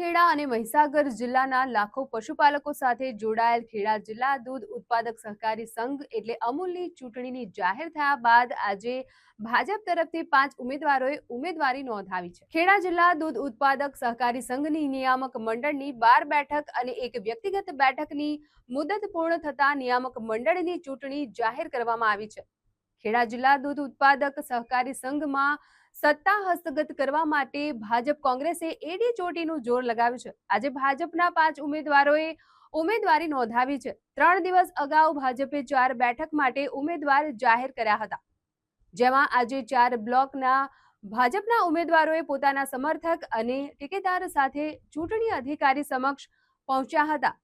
ખેડા અને મહીસાગર જિલ્લાના લાખો પશુપાલકો સાથે જોડાયેલ ખેડા જિલ્લા દૂધ ઉત્પાદક સહકારી સંઘ એટલે અમૂલની ચૂંટણીની જાહેર થયા બાદ આજે ભાજપ તરફથી પાંચ ઉમેદવારોએ ઉમેદવારી નોંધાવી છે. ખેડા જિલ્લા દૂધ ઉત્પાદક સહકારી સંઘની નિયામક મંડળની બાર બેઠક અને એક વ્યક્તિગત બેઠકની મુદત પૂર્ણ થતા નિયામક મંડળની ચૂંટણી જાહેર કરવામાં આવી છે. ખેડા જિલ્લા દૂધ ઉત્પાદક સહકારી સંઘમાં સત્તા હસ્તગત કરવા માટે ભાજપ કોંગ્રેસે એડી ચોટીનું જોર લગાવ્યું છે. આજે ભાજપના પાંચ ઉમેદવારોએ ઉમેદવારી નોંધાવી છે. ત્રણ દિવસ અગાઉ ભાજપે ચાર બેઠક માટે ઉમેદવાર જાહેર કર્યા હતા. જેમાં આજે ચાર બ્લોકના ભાજપના ઉમેદવારોએ પોતાના સમર્થક અને ટેકેદાર સાથે ચૂંટણી અધિકારી સમક્ષ પહોંચ્યા હતા.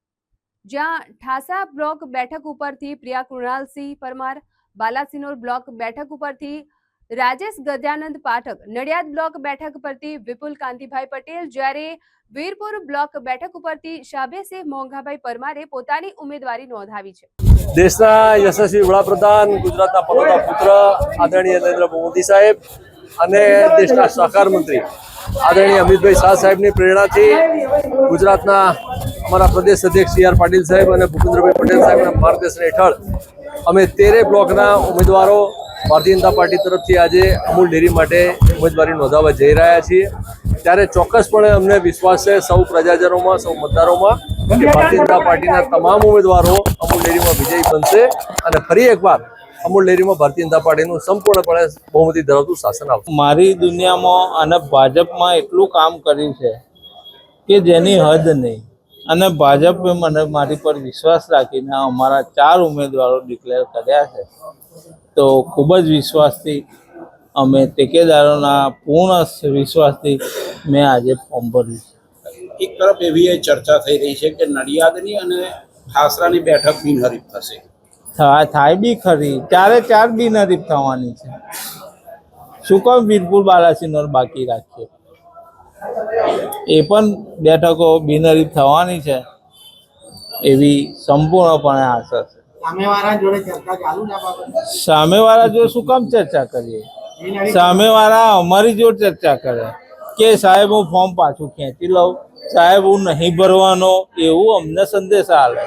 જ્યાં ઠાસા બ્લોક બેઠક ઉપરથી પ્રિયા કૃણાલસિંહ પરમાર, બાલાસિનોર બ્લોક બેઠક ઉપરથી રાજેશ ગજાનંદ પાઠક નડિયાદ બ્લોક બેઠક પરથી વિપુલ કાંતિભાઈ પટેલ જ્યારે વીરપુર બ્લોક બેઠક ઉપરથી શાબેસિંહ મોંઘાભાઈ પરમારે પોતાની ઉમેદવારી નોંધાવી છે. દેશના યશસ્વી વડાપ્રધાન, ગુજરાતના પનોતા પુત્ર આદરણીય નરેન્દ્ર મોદી સાહેબ અને દેશના સહકાર મંત્રી આદરણીય અમિતભાઈ શાહ સાહેબની પ્રેરણાથી ગુજરાતના અમારા પ્રદેશ અધ્યક્ષ સી આર પાટીલ સાહેબ અને ભૂપેન્દ્રભાઈ પટેલ સાહેબના માર્ગદર્શન હેઠળ અમે તેરે બ્લોકના ઉમેદવારો ભારતીય જનતા પાર્ટી તરફથી આજે અમૂલ ડેરી માટે ઉમેદવારી નોંધાવવા જઈ રહ્યા છીએ. ત્યારે ચોક્કસપણે અમને વિશ્વાસ છે સૌ પ્રજાજનોમાં, સૌ મતદારોમાં કે ભારતીય જનતા પાર્ટીના તમામ ઉમેદવારો અમૂલ ડેરીમાં વિજયી બનશે અને ફરી એકવાર અમૂલ ડેરીમાં ભારતીય જનતા પાર્ટીનું સંપૂર્ણપણે બહુમતી ધરાવતું શાસન આવશે. મારી દુનિયામાં અને ભાજપમાં એટલું કામ કર્યું છે કે જેની હદ નહીં. અને ભાજપે મને મારી પર વિશ્વાસ રાખીને અમારા ચાર ઉમેદવારો ડિક્લેર કર્યા છે. તો ખૂબ જ વિશ્વાસથી અમે ટેકેદારોના પૂર્ણ વિશ્વાસથી મેં આજે ફોર્મ ભર્યું છે. એક તરફ એવી એ ચર્ચા થઈ રહી છે કે નડિયાદની અને ખાસરાની બેઠક બિનહરીફ થશે. થાય બી ખરી. ચારે ચાર બિનહરીફ થવાની છે. શું કામ વીરપુર બાલાસિનોર બાકી રાખીએ? એ પણ બેઠકો બિનહરીફ થવાની છે એવી સંપૂર્ણપણે આશા છે. સામેવાળા જોડે ચર્ચા ચાલુ છે સામેવાળા જો શું કામ ચર્ચા કરીએ? સામેવાળા અમારી જોડે ચર્ચા કરે. કે સાહેબ હું ફોર્મ પાછું ખેંચી લઉં. સાહેબ હું નહીં ભરવાનો. એવું અમને સંદેશ આવે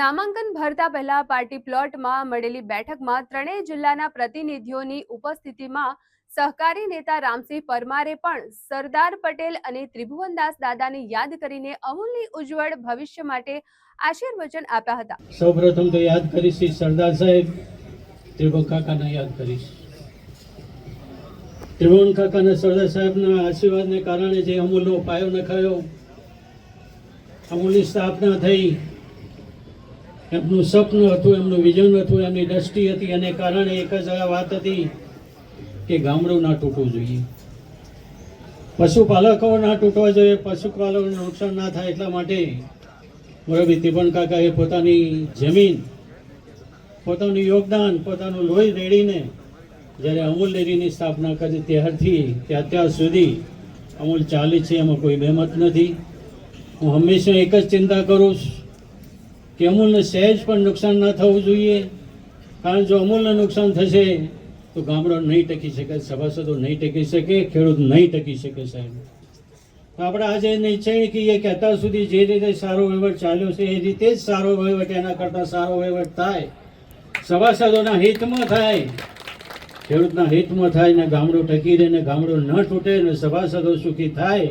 નામાંકન ભરતા પહેલા પાર્ટી પ્લોટમાં મળેલી બેઠકમાં ત્રણેય જિલ્લાના પ્રતિનિધિઓની ઉપસ્થિતિમાં સહકારી નેતા રામસિંહ પરમારે પણ સરદાર પટેલ અને ત્રિભુવનદાસ દાદાને યાદ કરીને અમૂલની ઉજ્જવળ ભવિષ્ય માટે આશીર્વચન આપ્યા હતા. સૌપ્રથમ તો યાદ કરીશ સરદાર સાહેબ, ત્રિભુવન કાકાને યાદ કરીશ. ત્રિભુવન કાકાના સરદાર સાહેબના આશીર્વાદને કારણે જે અમૂલનો પાયો નખાયો, અમૂલની સ્થાપના થઈ, એમનું સપનું હતું, એમનું વિઝન હતું, એમની દ્રષ્ટિ હતી અને કારણે એક જ વાત હતી કે ગામડું ના તૂટવું જોઈએ. પશુપાલકો ના તૂટવા જોઈએ, પશુપાલકોને નુકસાન ના થાય એટલા માટે મોરબી તિપણ કાકાએ પોતાની જમીન, પોતાનું યોગદાન, પોતાનું લોહી રેડીને જ્યારે અમૂલ ડેરીની સ્થાપના કરી ત્યારથી તે અત્યાર સુધી અમૂલ ચાલે છે, એમાં કોઈ બેમત નથી. હું હંમેશા એક જ ચિંતા કરું કે અમૂલને સહેજ પણ નુકસાન ના થવું જોઈએ. કારણ જો અમૂલને નુકસાન થશે તો ગામડો નહીં ટકી શકે, સભાસદો નહીં ટકી શકે, ખેડૂત નહીં ટકી શકે સાહેબ. આપણે આજે નિશ્ચય કહીએ કે અત્યાર સુધી જે રીતે સારો વહીવટ ચાલ્યો છે, એ રીતે જ સારો વહીવટ એના કરતાં સારો વહીવટ થાય. સભાસદોના હિતમાં થાય, ખેડૂતના હિતમાં થાય ને ગામડું ટકી રહે ને ગામડું ન તૂટે ને સભાસદો સુખી થાય,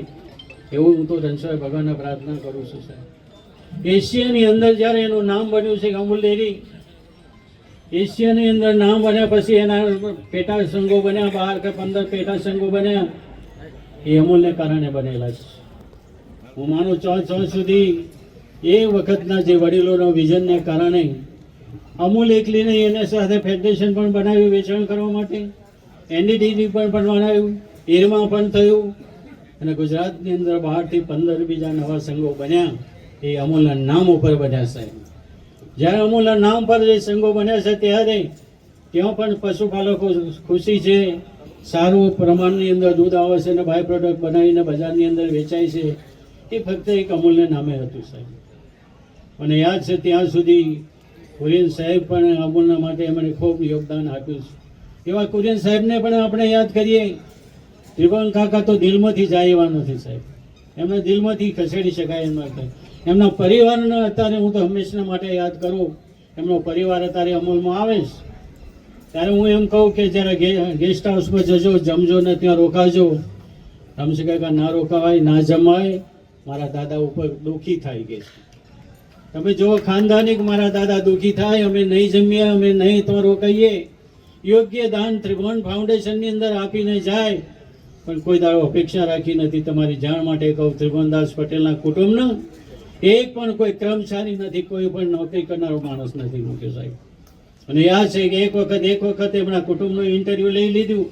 એવું હું તો રણછોડ ભગવાનને પ્રાર્થના કરું છું સાહેબ. એશિયાની અંદર જ્યારે એનું નામ બન્યું છે અમૂલ ડેરી એશિયાની અંદર નામ બન્યા પછી એના પેટા સંઘો બન્યા બાર કે પંદર પેટા સંઘો બન્યા, એ અમૂલને કારણે બનેલા છે. હું માનું ચોં છ સુધી એ વખતના જે વડીલોના વિઝનને કારણે અમૂલ એકલી નહીં એના સાથે ફેડરેશન પણ બનાવ્યું વેચાણ કરવા માટે, એનડીટીવી પણ પણ બનાવ્યું એરમાં પણ થયું અને ગુજરાતની અંદર બહારથી પંદર બીજા નવા સંઘો બન્યા, એ અમૂલના નામ ઉપર બન્યા સાહેબ. જ્યારે અમૂલના નામ પર જે સંઘો બન્યા છે ત્યારે ત્યાં પણ પશુપાલકો ખુશી છે, સારું પ્રમાણની અંદર દૂધ આવે છે અને બાય પ્રોડક્ટ બનાવીને બજારની અંદર વેચાય છે. એ ફક્ત એક અમૂલને નામે હતું સાહેબ. મને યાદ છે ત્યાં સુધી કુરિયન સાહેબ પણ અમૂલના માટે એમણે ખૂબ યોગદાન આપ્યું છે. એવા કુરિયન સાહેબને પણ આપણે યાદ કરીએ ત્રિભુવન કાકા તો દિલમાંથી જાય એવા નથી સાહેબ. એમને દિલમાંથી ખસેડી શકાય એમ નથી એમના પરિવારને અત્યારે હું તો હંમેશા માટે યાદ કરું. એમનો પરિવાર અત્યારે અમલમાં આવે છે. ત્યારે હું એમ કહું કે જ્યારે ગેસ્ટ હાઉસમાં જજો, જમજો ને ત્યાં રોકાજો. રમશે કે ના રોકાવાય, ના જમાય, મારા દાદા ઉપર દુઃખી થાય કે તમે જો ખાનદાનિક મારા દાદા દુઃખી થાય, અમે નહીં જમીએ, અમે નહીં તો રોકાઈએ. યોગ્ય દાન ત્રિભુવન ફાઉન્ડેશનની અંદર આપીને જાય. પણ કોઈ દાડો અપેક્ષા રાખી નથી. તમારી જાણ માટે કહું, ત્રિભુવનદાસ પટેલના કુટુંબનો એક પણ કોઈ કર્મચારી નથી, કોઈ પણ નોકરી કરનારો માણસ નથી મુકેશ સાહેબ. અને યાદ છે કે એક વખત એક વખત એમના કુટુંબનું ઇન્ટરવ્યૂ લઈ લીધું.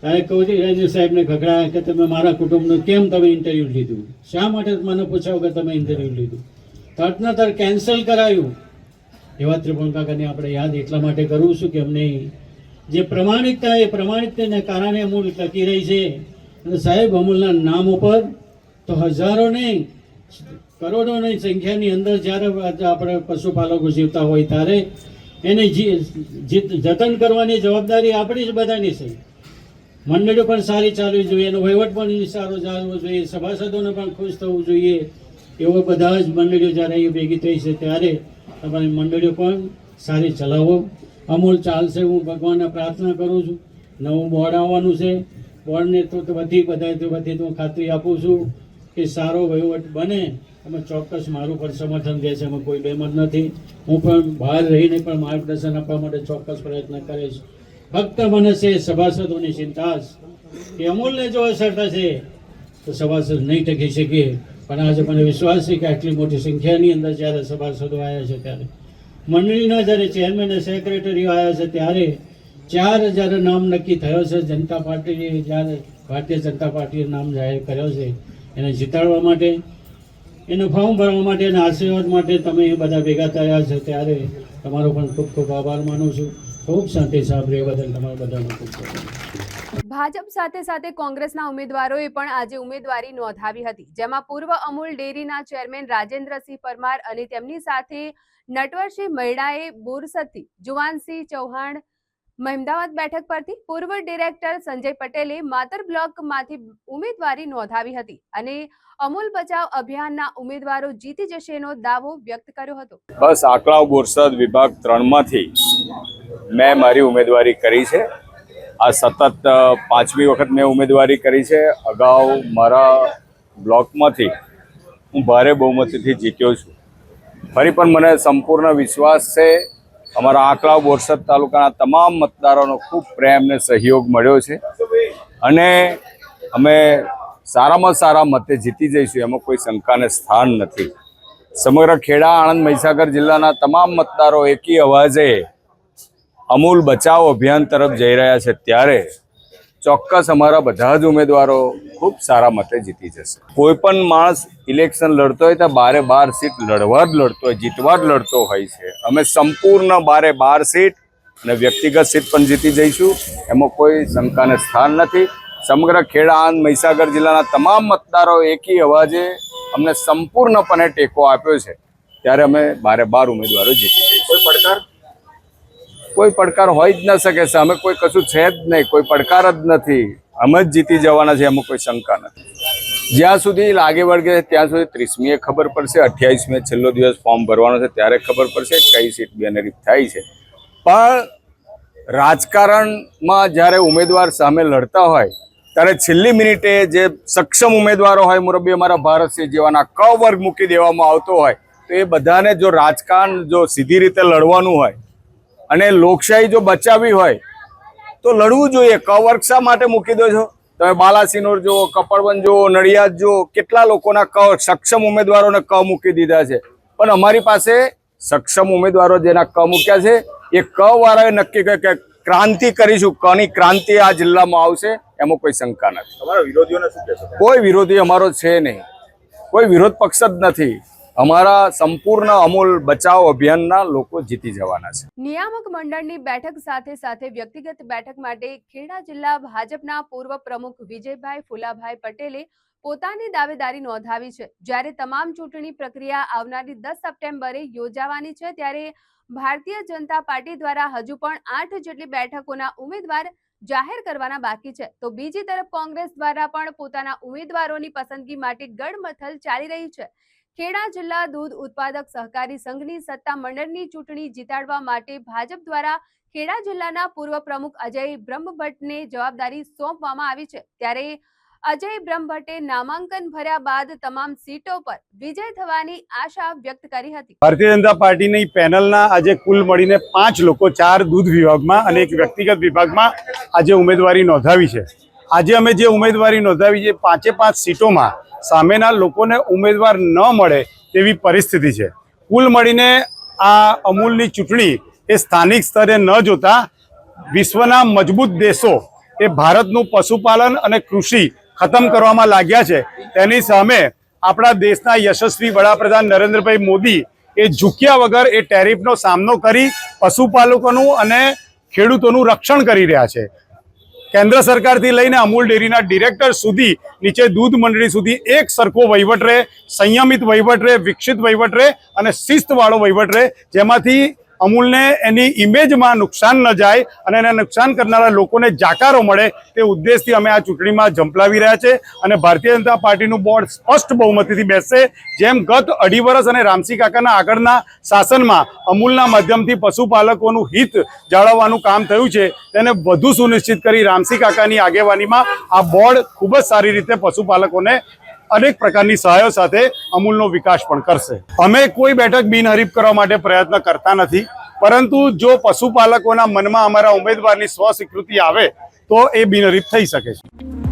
ત્યારે રાજુ સાહેબને ખખડાયા કે તમે મારા કુટુંબનું કેમ તમે ઇન્ટરવ્યૂ લીધું? શા માટે મને પૂછાવ કે તમે ઇન્ટરવ્યૂ લીધું? તર કેન્સલ કરાયું. એવા ત્રિપુણ કાકાને આપણે યાદ એટલા માટે કરું છું કે અમને જે પ્રમાણિકતા એ પ્રમાણિકતાને કારણે અમૂલ ટકી રહી છે. અને સાહેબ, અમૂલના નામ ઉપર તો હજારો નહીં કરોડોની સંખ્યાની અંદર જ્યારે આપણે પશુપાલકો જીવતા હોય ત્યારે એને જતન કરવાની જવાબદારી આપણી જ બધાની છે. મંડળીઓ પણ સારી ચાલવી જોઈએ એનો વહીવટ પણ સારો ચાલવો જોઈએ. સભાસદોને પણ ખુશ થવું જોઈએ. એવો બધા જ મંડળીઓ જ્યારે અહીં ભેગી થઈ છે ત્યારે તમારી મંડળીઓ પણ સારી ચલાવો. અમૂલ ચાલશે, હું ભગવાનને પ્રાર્થના કરું છું. નવું બોર્ડ આવવાનું છે. બોર્ડને તો બધી બધા બધી તો ખાતરી આપું છું કે સારો વહીવટ બને. એમાં ચોક્કસ મારું પણ સમર્થન દે છે, એમાં કોઈ બેમત નથી. હું પણ બહાર રહીને પણ માર્ગદર્શન આપવા માટે ચોક્કસ પ્રયત્ન કરીશ. ફક્ત મને છે, સભાસદોની ચિંતા કે અમૂલને જો અસર થશે, તો સભાસદ નહીં ટકી શકે. પણ આજે મને વિશ્વાસ છે કે આટલી મોટી સંખ્યાની અંદર જ્યારે સભાસદો આવ્યા છે ત્યારે. મંડળીના જ્યારે ચેરમેન અને સેક્રેટરીઓ આવ્યા છે ત્યારે ચાર હજાર નામ નક્કી થયો છે. જનતા પાર્ટીએ જ્યારે ભારતીય જનતા પાર્ટીએ નામ જાહેર કર્યો છે, એને જીતાડવા માટે એનું ફોર્મ ભરવા માટે અને આશીર્વાદ માટે તમે બધા ભેગા થયા છો ત્યારે તમારો પણ ખૂબ ખૂબ આભાર માનું છું. ખૂબ શાંતિ સાંભળી બદલ તમારા બધાનો ખૂબ ખૂબ ભાજપ સાથે સાથે કોંગ્રેસના ઉમેદવારોએ પણ આજે ઉમેદવારી નોંધાવી હતી, જેમાં પૂર્વ અમૂલ ડેરીના ચેરમેન રાજેન્દ્રસિંહ પરમાર અને તેમની સાથે નટવરસિંહ મૈડાએ બોરસદથી જુવાનસિંહ ચૌહાણ મહેમદાવાદ બેઠક પરથી પૂર્વ ડિરેક્ટર સંજય પટેલે માતર બ્લોકમાંથી ઉમેદવારી નોંધાવી હતી અને અમૂલ બચાવ અભિયાનના ઉમેદવારો જીતી જશેનો દાવો વ્યક્ત કર્યો હતો. બસ આંકડાઓ બોરસદ વિભાગ ત્રણમાંથી મેં મારી ઉમેદવારી કરી છે. આ સતત પાંચમી વખત મેં ઉમેદવારી કરી છે. અગાઉ મારા બ્લોકમાંથી હું ભારે બહુમતીથી જીત્યો છું. ફરી પણ મને સંપૂર્ણ વિશ્વાસ છે અમારા આંકડા બોરસદ તાલુકાના તમામ મતદારોનો ખૂબ પ્રેમ ને સહયોગ મળ્યો છે. અને અમે સારામાં સારા મતે જીતી જઈશું, એમાં કોઈ શંકાને સ્થાન નથી. સમગ્ર ખેડા, આણંદ, મહીસાગર જિલ્લાના તમામ મતદારો એકી અવાજે અમૂલ બચાવ અભિયાન તરફ જઈ રહ્યા છે. ત્યારે ચોક્કસ અમારા બધા જ ઉમેદવારો ખૂબ સારા મતે જીતી જશે. કોઈ પણ માણસ ઇલેક્શન લડતો હોય તો બારે બાર સીટ લડવા જ લડતો હોય, જીતવા જ લડતો હોય છે. અમે સંપૂર્ણ બારે બાર સીટ અને વ્યક્તિગત સીટ પણ જીતી જઈશું. એમાં કોઈ શંકાને સ્થાન નથી. સમગ્ર ખેડા મહીસાગર જિલ્લાના તમામ મતદારો એકી અવાજે અમને સંપૂર્ણપણે ટેકો આપ્યો છે. ત્યારે અમે બારે બાર ઉમેદવારો જીતી જઈશું. કોઈ પડકાર? કોઈ પડકાર હોય જ ન શકે છે. અમે કોઈ કશું છે જ નહીં. કોઈ પડકાર જ નથી. અમે જ જીતી જવાના છે. એમાં કોઈ શંકા નથી. જ્યાં સુધી લાગે વળગે ત્યાં સુધી ત્રીસમીએ ખબર પડશે. અઠ્યાવીસમીએ છેલ્લો દિવસ ફોર્મ ભરવાનો છે, ત્યારે ખબર પડશે કઈ સીટ બેનરીફ થાય છે. પણ રાજકારણમાં જ્યારે ઉમેદવાર સામે લડતા હોય, ત્યારે છેલ્લી મિનિટે જે સક્ષમ ઉમેદવારો હોય, મુરબ્બી અમારા ભારતસિંહ જેવાના ક વર્ગ મૂકી દેવામાં આવતો હોય, તો એ બધાને જો રાજકારણ જો સીધી રીતે લડવાનું હોય અને લોકશાહી જો બચાવવી હોય તો લડવું જોઈએ. ક શા માટે મૂકી દો છો. તમે બાલાસિનોર જુઓ કપડવન જુઓ નડિયાદ જુઓ કેટલા લોકોના ક સક્ષમ ઉમેદવારોને ક મૂકી દીધા છે. પણ અમારી પાસે સક્ષમ ઉમેદવારો જેના ક મૂક્યા છે એ ક વાળાએ નક્કી કર્યું કે ક્રાંતિ કરીશું. કની ક્રાંતિ આ જિલ્લામાં આવશે એમાં કોઈ શંકા નથી. વિરોધીઓને શું કોઈ વિરોધી અમારો છે નહીં. કોઈ વિરોધ પક્ષ જ નથી. અમારા સંપૂર્ણ અમૂલ બચાવ અભિયાનના લોકો જીતી જવાના છે. નિયામક મંડળની બેઠક સાથે સાથે વ્યક્તિગત બેઠક માટે ખેડા જિલ્લા ભાજપના પૂર્વ પ્રમુખ વિજયભાઈ ફુલાભાઈ પટેલે પોતાની દાવેદારી નોંધાવી છે. જ્યારે તમામ ચૂંટણી પ્રક્રિયા આવનારી દસ સપ્ટેમ્બરે યોજાવાની છે, ત્યારે ભારતીય જનતા પાર્ટી દ્વારા હજુ પણ આઠ જેટલી બેઠકોના ઉમેદવાર જાહેર કરવાના બાકી છે. તો બીજી તરફ કોંગ્રેસ દ્વારા પણ પોતાના ઉમેદવારોની પસંદગી માટે ગડમથલ ચાલી રહી છે. ખેડા જિલ્લા દૂધ ઉત્પાદક સહકારી સંઘની સત્તા મંડળની ચૂંટણી જીતાડવા માટે ભાજપ દ્વારા ખેડા જિલ્લાના પૂર્વ પ્રમુખ અજય બ્રહ્મભટ્ટને જવાબદારી સોંપવામાં આવી છે. ત્યારે અજય બ્રહ્મભટ્ટે નામાંકન ભર્યા બાદ તમામ સીટો પર વિજય થવાની આશા વ્યક્ત કરી હતી. ભારતીય જનતા પાર્ટીની પેનલના આજે કુલ મળીને પાંચ લોકો, ચાર દૂધ વિભાગમાં અને એક વ્યક્તિગત વિભાગમાં આજે ઉમેદવારી નોંધાવી છે. આજે અમે જે ઉમેદવારી નોંધાવી છે પાંચે પાંચ સીટોમાં સામેના લોકોને ઉમેદવાર ન મળે તેવી પરિસ્થિતિ છે. કુલ મળીને આ અમૂલની ચૂંટણી એ સ્થાનિક સ્તરે ન જોતા વિશ્વના મજબૂત દેશો એ ભારતનું પશુપાલન અને કૃષિ ખતમ કરવામાં લાગ્યા છે. તેની સામે આપણા દેશના યશસ્વી વડાપ્રધાન નરેન્દ્રભાઈ મોદી એ ઝૂક્યા વગર એ ટેરિફનો સામનો કરી પશુપાલકોનું અને ખેડૂતોનું રક્ષણ કરી રહ્યા છે. કેન્દ્ર સરકારથી લઈને અમૂલ ડેરીના ડિરેક્ટર સુધી, નીચે દૂધ મંડળી સુધી એક સરખો વહીવટ રહે, સંયમિત વહીવટ રહે, વિકસિત વહીવટ રહે અને શિસ્તવાળો વહીવટ રહે, જેમાંથી અમૂલને એની ઇમેજમાં નુકસાન ન જાય અને એને નુકસાન કરનારા લોકોને જાકારો મળે તે ઉદ્દેશથી અમે આ ચૂંટણીમાં ઝંપલાવી રહ્યા છે અને ભારતીય જનતા પાર્ટીનું બોર્ડ સ્પષ્ટ બહુમતીથી બેસશે, જેમ ગત અઢી વર્ષ અને રામસી કાકાના આગળના શાસનમાં અમૂલના માધ્યમથી પશુપાલકોનું હિત જાળવવાનું કામ થયું છે, તેને વધુ સુનિશ્ચિત કરી રામસી કાકાની આગેવાનીમાં આ બોર્ડ ખૂબ જ સારી રીતે પશુપાલકોને અનેક પ્રકારની સહાયો સાથે અમૂલનો વિકાસ પણ કરશે. અમે કોઈ બેઠક બિનહરીફ કરવા માટે પ્રયત્ન કરતા નથી, પરંતુ જો પશુપાલકોના મનમાં અમારા ઉમેદવારની સ્વસ્વીકૃતિ આવે, તો એ બિનહરીફ થઈ શકે છે.